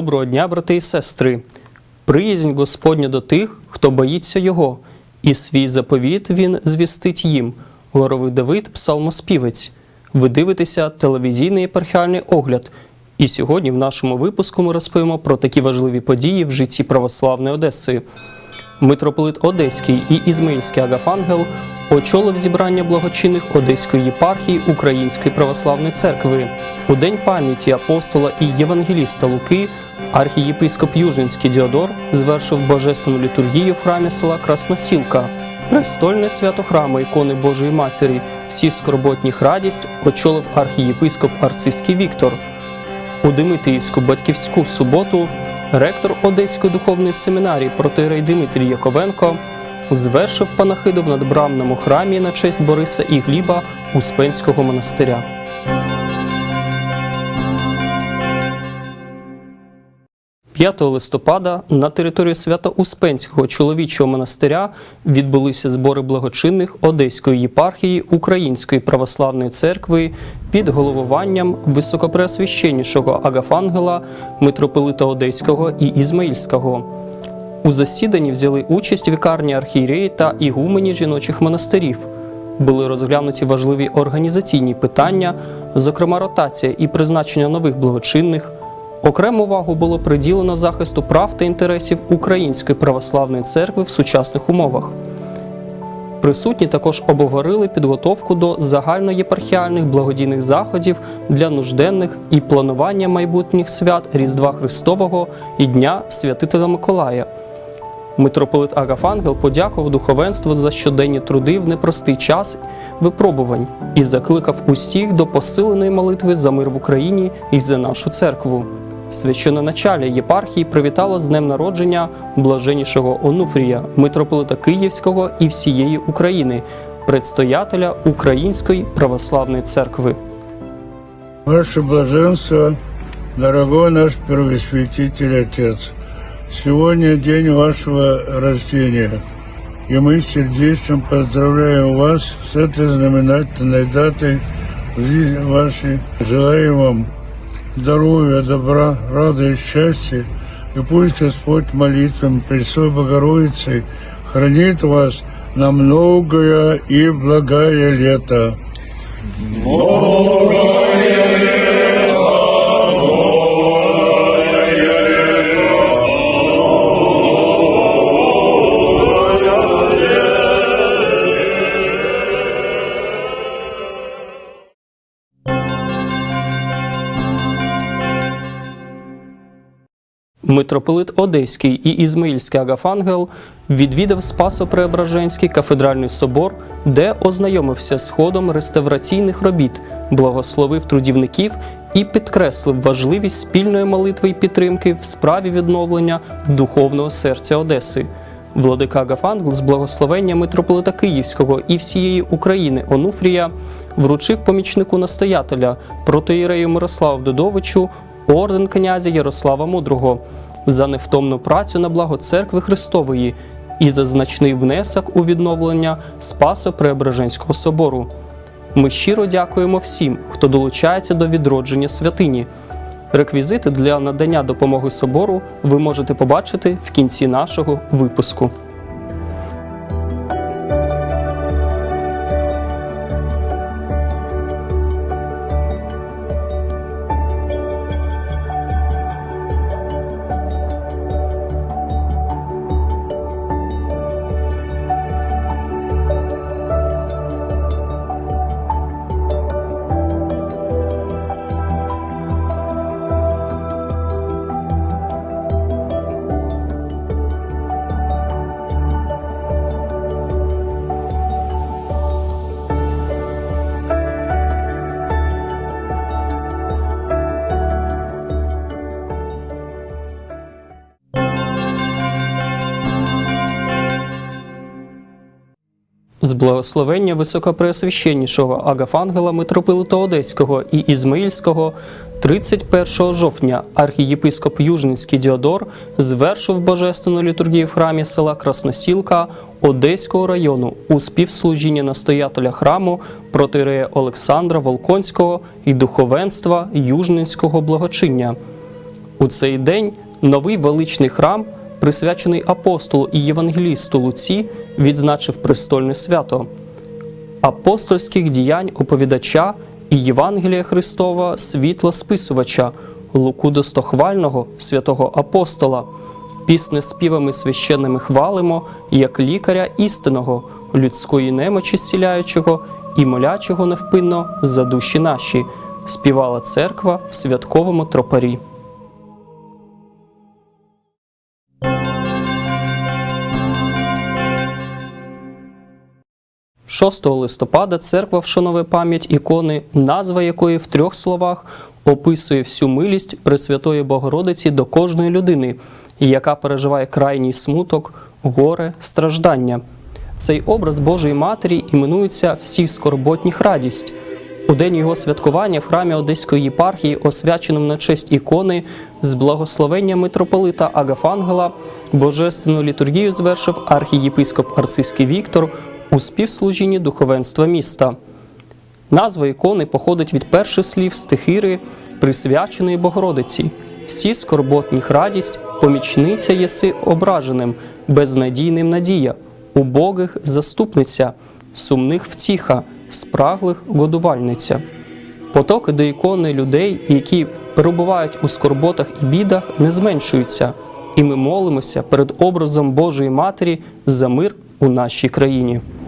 Доброго дня, брати і сестри! Приязнь Господня до тих, хто боїться Його, і свій заповіт Він звістить їм. Горовий Давид, псалмоспівець. Ви дивитеся телевізійний єпархіальний огляд. І сьогодні в нашому випуску ми розповімо про такі важливі події в житті православної Одеси. Митрополит Одеський і Ізмаїльський Агафангел очолив зібрання благочинних Одеської єпархії Української православної церкви. У день пам'яті апостола і євангеліста Луки архієпископ Южинський Діодор звершив божественну літургію в храмі села Красносілка. Престольне свято храму ікони Божої Матері, всі скорботніх радість очолив архієпископ Арцизький Віктор. У Димитріївську батьківську суботу ректор Одеської духовної семінарії протирей Дмитрій Яковенко звершив панахиду в надбрамному храмі на честь Бориса і Гліба Успенського монастиря. – 5 листопада на території Свято-Успенського чоловічого монастиря відбулися збори благочинних Одеської єпархії Української православної церкви під головуванням високопреосвященнішого Агафангела, митрополита Одеського і Ізмаїльського. У засіданні взяли участь вікарні архієреї та ігумені жіночих монастирів. Були розглянуті важливі організаційні питання, зокрема ротація і призначення нових благочинних. Окрему увагу було приділено захисту прав та інтересів Української православної церкви в сучасних умовах. Присутні також обговорили підготовку до загальноєпархіальних благодійних заходів для нужденних і планування майбутніх свят Різдва Христового і Дня Святителя Миколая. Митрополит Агафангел подякував духовенству за щоденні труди в непростий час випробувань і закликав усіх до посиленої молитви за мир в Україні і за нашу церкву. Священоначалля єпархії привітало з днем народження блаженнішого Онуфрія, митрополита Київського і всієї України, предстоятеля Української православної церкви. Ваше блаженство, дорогой наш первосвятитель Отец, сегодня день вашего рождения, и мы сердечно поздравляем вас с этой знаменательной датой в жизни вашей. Желаем вам здоровья, добра, рада и счастья, и пусть Господь молитвам Престой Богородицы хранит вас на многое и благое лето. Митрополит Одеський і Ізмаїльський Агафангел відвідав Спасо-Преображенський кафедральний собор, де ознайомився з ходом реставраційних робіт, благословив трудівників і підкреслив важливість спільної молитви і підтримки в справі відновлення духовного серця Одеси. Владика Агафангел з благословення митрополита Київського і всієї України Онуфрія вручив помічнику настоятеля протоїрею Мирославу Додовичу орден князя Ярослава Мудрого за невтомну працю на благо церкви Христової і за значний внесок у відновлення Спасо Преображенського собору. Ми щиро дякуємо всім, хто долучається до відродження святині. Реквізити для надання допомоги собору ви можете побачити в кінці нашого випуску. Благословення високопреосвященнішого Агафангела митрополита Одеського і Ізмаїльського 31 жовтня архієпископ Южницький Діодор звершив божественну літургію в храмі села Красносілка Одеського району у співслужінні настоятеля храму протирея Олександра Волконського і духовенства Южницького благочиння. У цей день новий величний храм, присвячений апостолу і євангелісту Луці, відзначив престольне свято. Апостольських діянь оповідача і Євангелія Христова світло списувача, Луку достохвального святого апостола, пісне співами священними хвалимо, як лікаря істинного, людської немочі зціляючого і молячого невпинно за душі наші, співала церква в святковому тропарі. 6 листопада церква вшановує пам'ять ікони, назва якої в трьох словах описує всю милість Пресвятої Богородиці до кожної людини, яка переживає крайній смуток, горе, страждання. Цей образ Божої Матері іменується всіх скорботніх радість. У день його святкування в храмі Одеської єпархії, освяченому на честь ікони, з благословення митрополита Агафангела, божественну літургію звершив архієпископ Арцизький Віктор у співслужінні духовенства міста. Назва ікони походить від перших слів стихири, присвяченої Богородиці. Всі скорботніх радість, помічниця єси ображеним, безнадійним надія, убогих заступниця, сумних втіха, спраглих годувальниця. Потоки до ікони людей, які перебувають у скорботах і бідах, не зменшуються, і ми молимося перед образом Божої Матері за мир у нашій країні. –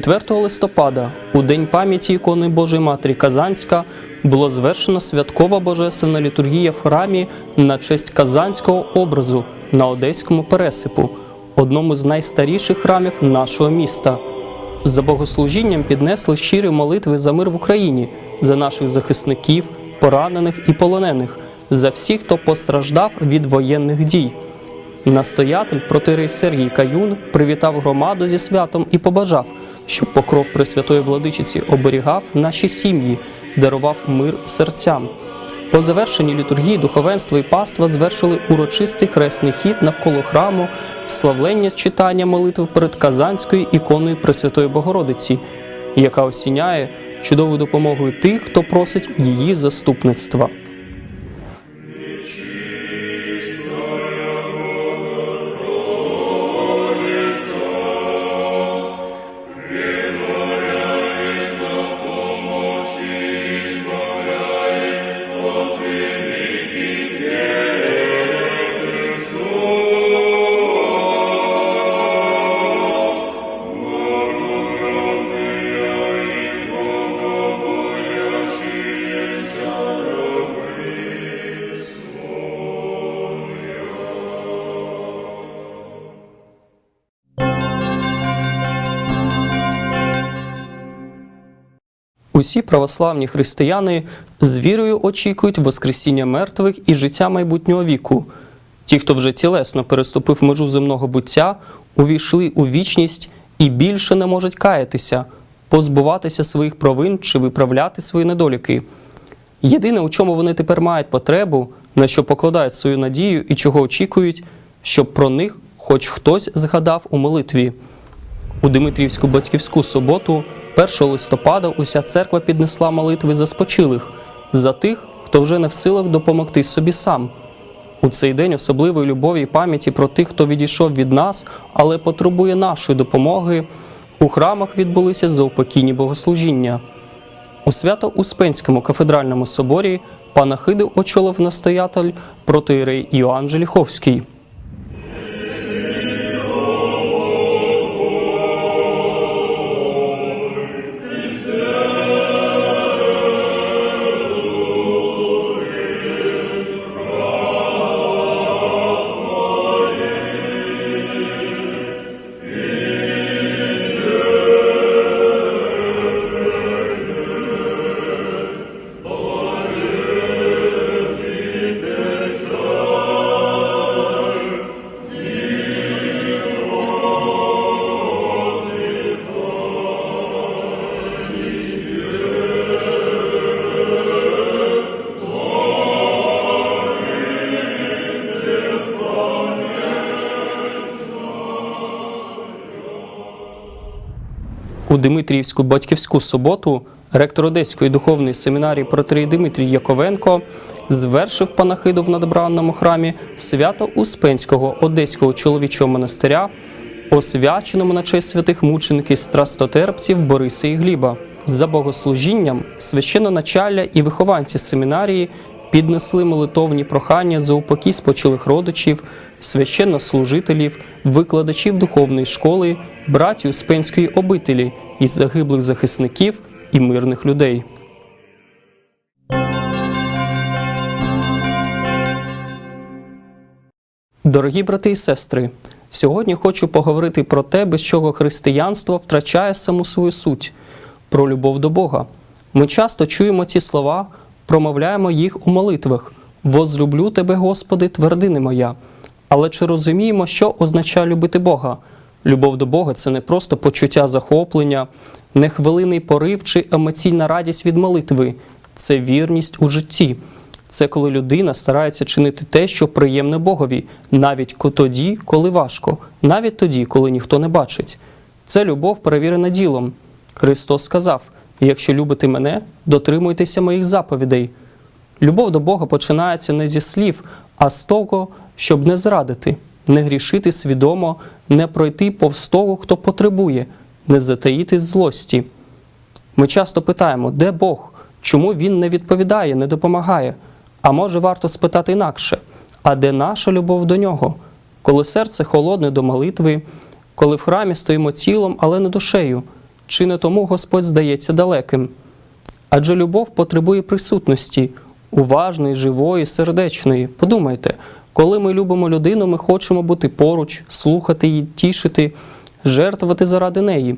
4 листопада, у День пам'яті ікони Божої Матері Казанська, було звершена святкова божественна літургія в храмі на честь казанського образу на Одеському пересипу, одному з найстаріших храмів нашого міста. За богослужінням піднесли щирі молитви за мир в Україні, за наших захисників, поранених і полонених, за всіх, хто постраждав від воєнних дій. Настоятель протирей Сергій Каюн привітав громаду зі святом і побажав, щоб покров Пресвятої Владичиці оберігав наші сім'ї, дарував мир серцям. По завершенні літургії духовенство і паства звершили урочистий хресний хід навколо храму, славлення читання молитв перед Казанською іконою Пресвятої Богородиці, яка осіняє чудовою допомогою тих, хто просить її заступництва. Усі православні християни з вірою очікують Воскресіння мертвих і життя майбутнього віку. Ті, хто вже тілесно переступив межу земного буття, увійшли у вічність і більше не можуть каятися, позбуватися своїх провин чи виправляти свої недоліки. Єдине, у чому вони тепер мають потребу, на що покладають свою надію і чого очікують, щоб про них хоч хтось згадав у молитві. У Димитрівську батьківську суботу, 1 листопада, уся церква піднесла молитви за спочилих, за тих, хто вже не в силах допомогти собі сам. У цей день особливої любові і пам'яті про тих, хто відійшов від нас, але потребує нашої допомоги. У храмах відбулися заупокійні богослужіння. У Свято-Успенському кафедральному соборі панахиди очолив настоятель протиєрей Іоанн Желіховський. У Димитріївську батьківську суботу ректор Одеської духовної семінарії протерій Дмитрій Яковенко звершив панахиду в надбранному храмі свято Успенського Одеського чоловічого монастиря, освяченому на честь святих мучеників страстотерпців Бориса і Гліба. За богослужінням священноначалля і вихованці семінарії піднесли молитовні прохання за упокій спочилих родичів, священнослужителів, викладачів духовної школи, братів Успенської обителі і загиблих захисників і мирних людей. Дорогі брати і сестри, сьогодні хочу поговорити про те, без чого християнство втрачає саму свою суть, про любов до Бога. Ми часто чуємо ці слова, промовляємо їх у молитвах: Возлюблю тебе, Господи, твердини моя. Але чи розуміємо, що означає любити Бога? Любов до Бога це не просто почуття захоплення, не хвилинний порив чи емоційна радість від молитви, це вірність у житті. Це коли людина старається чинити те, що приємне Богові, навіть тоді, коли важко, навіть тоді, коли ніхто не бачить. Це любов перевірена ділом. Христос сказав: якщо любите мене, дотримуйтеся моїх заповідей. Любов до Бога починається не зі слів, а з того, щоб не зрадити, не грішити свідомо, не пройти повз того, хто потребує, не затаїти злості. Ми часто питаємо, де Бог, чому Він не відповідає, не допомагає. А може варто спитати інакше, а де наша любов до нього? Коли серце холодне до молитви, коли в храмі стоїмо тілом, але не душею, чи не тому Господь здається далеким? Адже любов потребує присутності, уважної, живої, сердечної. Подумайте, коли ми любимо людину, ми хочемо бути поруч, слухати її, тішити, жертвувати заради неї.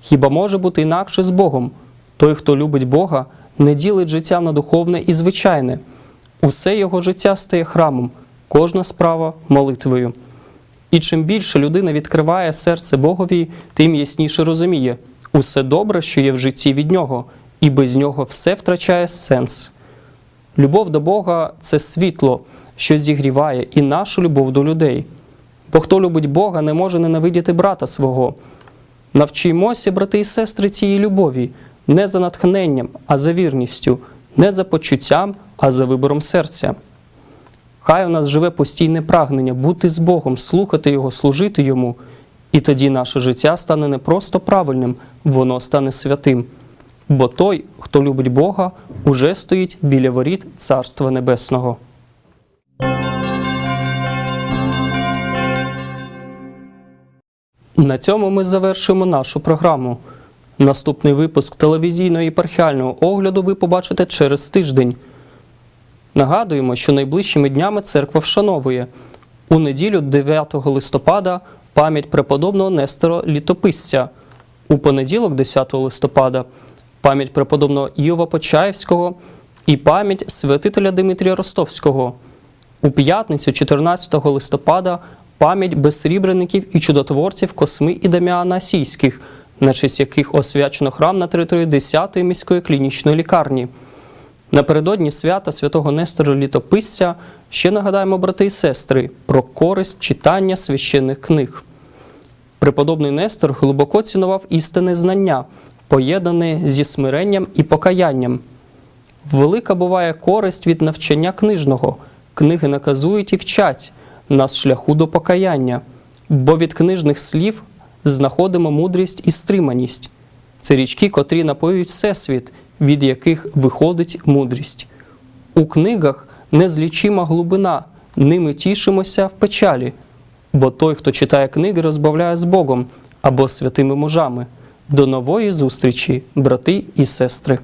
Хіба може бути інакше з Богом? Той, хто любить Бога, не ділить життя на духовне і звичайне. Усе його життя стає храмом, кожна справа молитвою. І чим більше людина відкриває серце Богові, тим ясніше розуміє усе добре, що є в житті від нього, і без нього все втрачає сенс. Любов до Бога це світло, що зігріває і нашу любов до людей. Бо хто любить Бога, не може ненавидіти брата свого. Навчимося, брати і сестри, цієї любові, не за натхненням, а за вірністю, не за почуттям, а за вибором серця. Хай у нас живе постійне прагнення бути з Богом, слухати Його, служити Йому, і тоді наше життя стане не просто правильним, воно стане святим. Бо той, хто любить Бога, уже стоїть біля воріт Царства Небесного. На цьому ми завершуємо нашу програму. Наступний випуск телевізійного єпархіального огляду ви побачите через тиждень. Нагадуємо, що найближчими днями церква вшановує у неділю 9 листопада пам'ять преподобного Нестора Літописця, у понеділок, 10 листопада, пам'ять преподобного Іова Почаївського і пам'ять святителя Димитрія Ростовського. У п'ятницю, 14 листопада, пам'ять безсрібреників і чудотворців Косми і Даміана Асійських, на честь яких освячено храм на території 10-ї міської клінічної лікарні. Напередодні свята святого Нестора Літописця ще нагадаємо, брати і сестри, про користь читання священних книг. Преподобний Нестор глибоко цінував істинне знання, поєднане зі смиренням і покаянням. Велика буває користь від навчання книжного. Книги наказують і вчать нас шляху до покаяння, бо від книжних слів знаходимо мудрість і стриманість. Це річки, котрі напоюють всесвіт, від яких виходить мудрість. У книгах незлічима глибина, ними тішимося в печалі, бо той, хто читає книги, розбавляє з Богом або святими мужами. До нової зустрічі, брати і сестри!